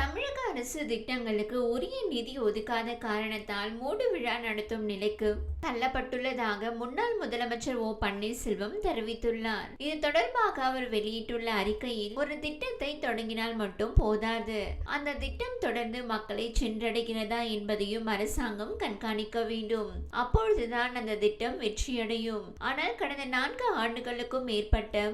தமிழக அரசு திட்டங்களுக்கு உரிய நிதி ஒதுக்காத காரணத்தால் மூடு விழா நடத்தும் நிலைக்கு தள்ளப்பட்டுள்ளதாக முன்னாள் முதலமைச்சர் ஓ பன்னீர்செல்வம் தெரிவித்துள்ளார். இது தொடர்பாக அவர் வெளியிட்டுள்ள அறிக்கையில் ஒரு திட்டத்தை தொடங்கினால் மட்டும் போதாது. அந்த திட்டம் தொடர்ந்து மக்களை சென்றடைகிறதா என்பதையும் அரசாங்கம் கண்காணிக்க வேண்டும். அப்பொழுதுதான் அந்த திட்டம் வெற்றியடையும். ஆனால் கடந்த நான்கு ஆண்டுகளுக்கும் மேற்பட்ட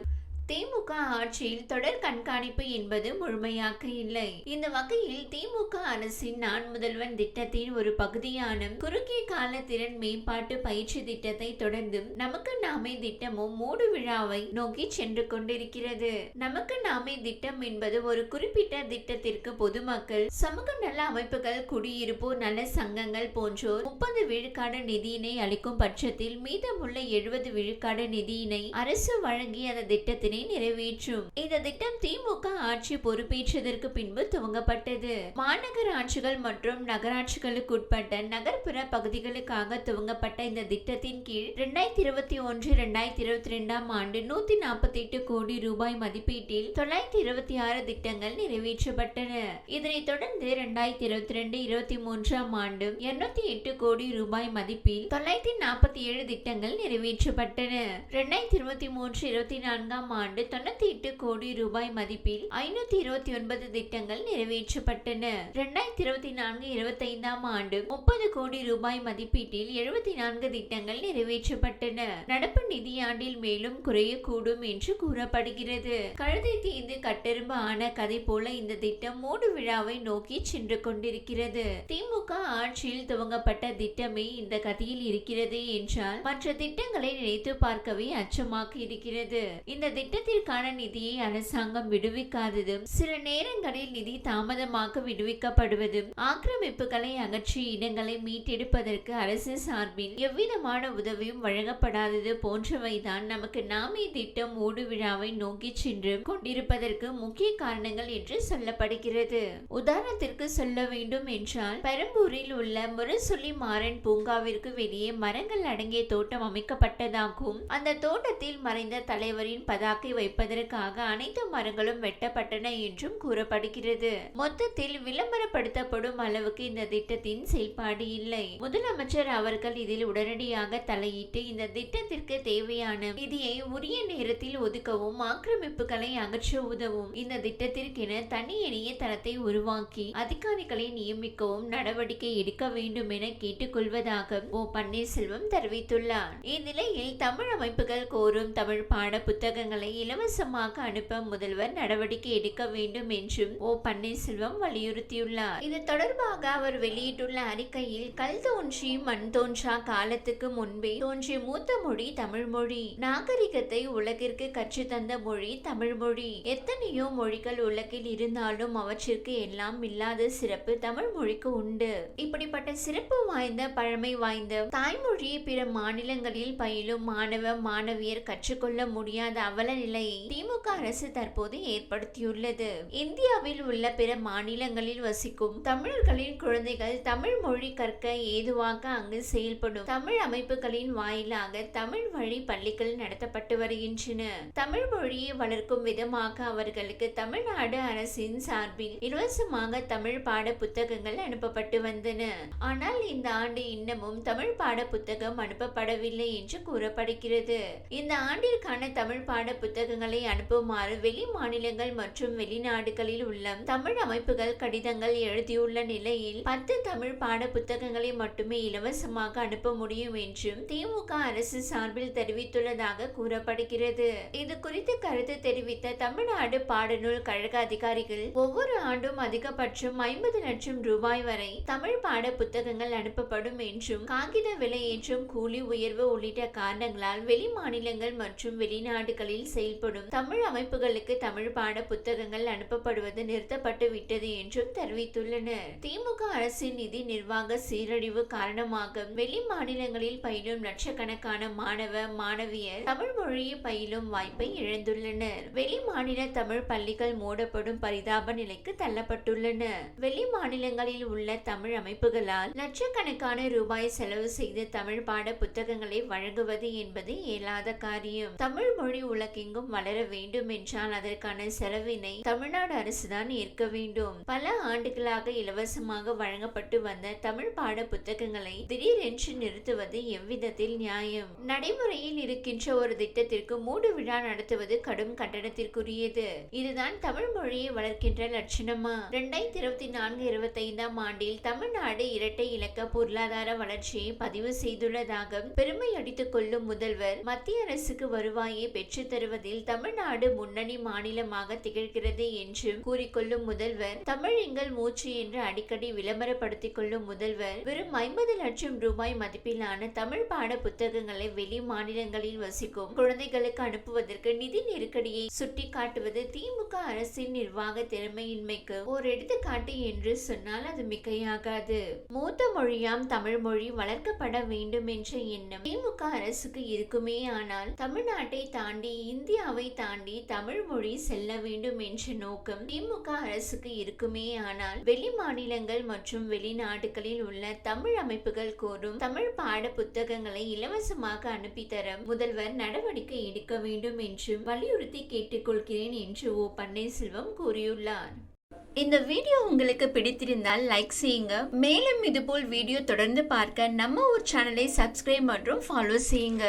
திமுக ஆட்சியில் தொடர் கண்காணிப்பு என்பது முழுமையாக இல்லை. இந்த வகையில் திமுக அரசின் நான் முதல்வன் திட்டத்தின் ஒரு பகுதியான குறுகிய கால திறன் மேம்பாட்டு பயிற்சி திட்டத்தை தொடர்ந்து நமக்கு நாமே திட்டமும் மூடு விழாவை நோக்கி சென்று கொண்டிருக்கிறது. நமக்கு நாமே திட்டம் என்பது ஒரு குறிப்பிட்ட திட்டத்திற்கு பொதுமக்கள் சமூக நல அமைப்புகள் குடியிருப்போர் நல சங்கங்கள் போன்றோர் முப்பது விழுக்காடு நிதியினை அளிக்கும் பட்சத்தில் மீதமுள்ள எழுபது விழுக்காடு நிதியினை அரசு வழங்கி அந்த திட்டத்தினை திட்டத்தினை நிறைவேற்றும். இந்த திட்டம் திமுக ஆட்சி பொறுப்பேற்றதற்கு பின்பு துவங்கப்பட்டது. மாநகராட்சிகள் மற்றும் நகராட்சிகளுக்கு உட்பட்ட நகர்ப்புற பகுதிகளுக்காக துவங்கப்பட்ட இந்த திட்டத்தின் கீழ் இரண்டாயிரத்தி இருபத்தி ஒன்று இரண்டாயிரத்தி இருபத்தி ரெண்டாம் ஆண்டு நூத்தி நாற்பத்தி எட்டு கோடி ரூபாய் மதிப்பீட்டில் தொள்ளாயிரத்தி இருபத்தி ஆறு திட்டங்கள் நிறைவேற்றப்பட்டன. இதனைத் தொடர்ந்து இரண்டாயிரத்தி இருபத்தி ரெண்டு இருபத்தி மூன்றாம் ஆண்டு இருநூத்தி எட்டு கோடி ரூபாய் மதிப்பில் தொள்ளாயிரத்தி நாற்பத்தி ஏழு திட்டங்கள் நிறைவேற்றப்பட்டன. இரண்டாயிரத்தி இருபத்தி மூன்று இருபத்தி நான்காம் ஆண்டு தொண்ணூத்தி எட்டு கோடி ரூபாய் மதிப்பில் ஐநூத்தி இருபத்தி ஒன்பது திட்டங்கள் நிறைவேற்றப்பட்டன. இரண்டாயிரத்தி இருபத்தி நான்கு இருபத்தி ஐந்தாம் ஆண்டு முப்பது கோடி ரூபாய் மதிப்பீட்டில் எழுபத்தி நான்கு திட்டங்கள் நிறைவேற்றப்பட்டன. நடப்பு நிதியாண்டில் மேலும் குறையக்கூடும் என்று கூறப்படுகிறது. கழுதை தீந்து கட்டெரும்பு ஆன கதை போல இந்த திட்டம் மூடு விழாவை நோக்கி சென்று கொண்டிருக்கிறது. திமுக ஆட்சியில் துவங்கப்பட்ட திட்டமே இந்த கதையில் இருக்கிறது என்றால் மற்ற திட்டங்களை நினைத்து பார்க்கவே அச்சமாக இருக்கிறது. இந்த திட்டம் திட்டத்திற்கான நிதியை அரசாங்கம் விடுவிக்காததும் சில நேரங்களில் நிதி தாமதமாக விடுவிக்கப்படுவதும் ஆக்கிரமிப்புகளை அகற்றி இடங்களை மீட்டெடுப்பதற்கு அரசு சார்பில் எவ்விதமான உதவியும் வழங்கப்படாதது போன்றவைதான் நமக்கு நாமே திட்டம் ஓடு விழாவை நோக்கி சென்று கொண்டிருப்பதற்கு முக்கிய காரணங்கள் என்று சொல்லப்படுகிறது. உதாரணத்திற்கு சொல்ல வேண்டும் என்றால் பெரம்பூரில் உள்ள முரசொலி மாறன் பூங்காவிற்கு வெளியே மரங்கள் அடங்கிய தோட்டம் அமைக்கப்பட்டதாகவும் அந்த தோட்டத்தில் மறைந்த தலைவரின் பதாக்கை வைப்பதற்காக அனைத்து மரங்களும் வெட்டப்பட்டன என்றும் கூறப்படுகிறது. மொத்தத்தில் விளம்பரப்படுத்தப்படும் அளவுக்கு இந்த திட்டத்தின் செயல்பாடு இல்லை. முதலமைச்சர் அவர்கள் இதில் உடனடியாக தலையிட்டு இந்த திட்டத்திற்கு தேவையான நிதியை உரிய நேரத்தில் ஒதுக்கவும் ஆக்கிரமிப்புகளை அகற்ற உதவும். இந்த திட்டத்திற்கென தனி இணைய தளத்தை உருவாக்கி அதிகாரிகளை நியமிக்கவும் நடவடிக்கை எடுக்க வேண்டும் என கேட்டுக்கொள்வதாக ஓ. பன்னீர்செல்வம் தெரிவித்துள்ளார். இந்நிலையில் தமிழ் அமைப்புகள் கோரும் தமிழ் பாட புத்தகங்களை இலவசமாக அனுப்ப முதல்வர் நடவடிக்கை எடுக்க வேண்டும் என்றும் ஓ பன்னீர்செல்வம் வலியுறுத்தியுள்ளார். இது தொடர்பாக அவர் வெளியிட்டுள்ள அறிக்கையில் கல் தோன்றி மண் தோன்றா காலத்துக்கு முன்பே தோன்றிய மூத்த மொழி தமிழ் மொழி. நாகரிகத்தை உலகிற்கு கற்று தந்த மொழி தமிழ் மொழி. எத்தனையோ மொழிகள் உலகில் இருந்தாலும் அவற்றிற்கு எல்லாம் இல்லாத சிறப்பு தமிழ் மொழிக்கு உண்டு. இப்படிப்பட்ட சிறப்பு வாய்ந்த பழமை வாய்ந்த தாய்மொழியை பிற மாநிலங்களில் பயிலும் மாணவ மாணவியர் கற்றுக்கொள்ள முடியாத அவல நிலையை திமுக அரசு தற்போது ஏற்படுத்தியுள்ளது. இந்தியாவில் உள்ள பிற மாநிலங்களில் வசிக்கும் தமிழர்களின் குழந்தைகள் தமிழ் மொழி கற்க ஏதுவாக அங்கு செயல்படும் தமிழ் அமைப்புகளின் வாயிலாக தமிழ் வழி பள்ளிகள் நடத்தப்பட்டு வருகின்றன. தமிழ் மொழியை வளர்க்கும் விதமாக அவர்களுக்கு தமிழ்நாடு அரசின் சார்பில் இலவசமாக தமிழ் பாட புத்தகங்கள் அனுப்பப்பட்டு வந்தன. ஆனால் இந்த ஆண்டு இன்னமும் தமிழ் பாட புத்தகம் அனுப்பப்படவில்லை என்று கூறப்படுகிறது. இந்த ஆண்டிற்கான தமிழ் பாட புத்தகங்களை அனுப்புமாறு வெளி மாநிலங்கள் மற்றும் வெளிநாடுகளில் உள்ள தமிழ் அமைப்புகள் கடிதங்கள் எழுதியுள்ள நிலையில் பத்து தமிழ் பாட புத்தகங்களை மட்டுமே இலவசமாக அனுப்ப முடியும் என்றும் திமுக அரசு சார்பில் தெரிவித்துள்ளதாக கூறப்படுகிறது. இது குறித்து கருத்து தெரிவித்த தமிழ்நாடு பாடநூல் கழக அதிகாரிகள் ஒவ்வொரு ஆண்டும் அதிகபட்சம் ஐம்பது லட்சம் ரூபாய் வரை தமிழ் பாட புத்தகங்கள் அனுப்பப்படும் என்றும் காகித விலையேற்றம் கூலி உயர்வு உள்ளிட்ட காரணங்களால் வெளி மாநிலங்கள் மற்றும் வெளிநாடுகளில் செயல்படும். தமிழ் அமைப்புகளுக்கு தமிழ் பாட புத்தகங்கள் அனுப்பப்படுவது நிறுத்தப்பட்டு விட்டது என்றும் தெரிவித்துள்ளனர். திமுக அரசின் நிதி நிர்வாக சீரழிவு காரணமாக வெளி மாநிலங்களில் பயிலும் லட்சக்கணக்கான மாணவ மாணவியர் தமிழ் மொழியை பயிலும் வாய்ப்பை இழந்துள்ளனர். வெளி மாநில தமிழ் பள்ளிகள் மூடப்படும் பரிதாப நிலைக்கு தள்ளப்பட்டுள்ளன. வெளி மாநிலங்களில் உள்ள தமிழ் அமைப்புகளால் லட்சக்கணக்கான ரூபாய் செலவு செய்து தமிழ் பாட புத்தகங்களை வழங்குவது என்பது இயலாத காரியம். தமிழ் மொழி உலகின் எங்கும் வளர வேண்டும் என்றால் அதற்கான செலவினை தமிழ்நாடு அரசுதான் ஏற்க வேண்டும். பல ஆண்டுகளாக இலவசமாக வழங்கப்பட்டு வந்த தமிழ் பாட புத்தகங்களை திடீரென்று நிறுத்துவது எவ்விதத்தில் நியாயம்? நடைமுறையில் இருக்கின்ற ஒரு திட்டத்திற்கு மூடு விழா நடத்துவது கடும் கட்டணத்திற்குரியது இதுதான் தமிழ் மொழியை வளர்க்கின்ற லட்சணமா? இரண்டாயிரத்தி இருபத்தி நான்கு இருபத்தி ஐந்தாம் ஆண்டில் தமிழ்நாடு இரட்டை இலக்க பொருளாதார வளர்ச்சியை பதிவு செய்துள்ளதாக பெருமை அடித்துக் கொள்ளும் முதல்வர் மத்திய அரசுக்கு வருவாயை பெற்றுத் வழங்குவதில் தமிழ்நாடு முன்னணி மாநிலமாக திகழ்கிறது என்று கூறிக்கொள்ளும் முதல்வர் தமிழ் எங்கள் மூச்சு என்று அடிக்கடி விளம்பரப்படுத்திக் கொள்ளும் முதல்வர் வெறும் ஐம்பது லட்சம் ரூபாய் மதிப்பிலான தமிழ் பாட புத்தகங்களை வெளி மாநிலங்களில் வசிக்கும் குழந்தைகளுக்கு அனுப்புவதற்கு நிதி நெருக்கடியை சுட்டிக்காட்டுவது திமுக அரசின் நிர்வாக திறமையின்மைக்கு ஓர் எடுத்துக்காட்டு என்று சொன்னால் அது மிகையாகாது. மூத்த மொழியாம் தமிழ் மொழி வளர்க்கப்பட வேண்டும் என்ற எண்ணம் திமுக அரசுக்கு இருக்குமே ஆனால் தமிழ்நாட்டை தாண்டி இந்த இந்தியாவை தாண்டி தமிழ் மொழி செல்ல வேண்டும் என்ற நோக்கம் திமுக அரசுக்கு இருக்குமே ஆனால் வெளி மாநிலங்கள் மற்றும் வெளிநாடுகளில் உள்ள தமிழ் அமைப்புகள் கோரும் தமிழ் பாட புத்தகங்களை இலவசமாக அனுப்பித்தர முதல்வர் நடவடிக்கை எடுக்க வேண்டும் என்றும் வலியுறுத்தி கேட்டுக்கொள்கிறேன் என்று ஓ. பன்னீர்செல்வம் கூறியுள்ளார். இந்த வீடியோ உங்களுக்கு பிடித்திருந்தால் லைக் செய்யுங்க. மேலும் இதுபோல் வீடியோ தொடர்ந்து பார்க்க நம்ம ஒரு சேனலை சப்ஸ்கிரைப் மற்றும் ஃபாலோ செய்யுங்க.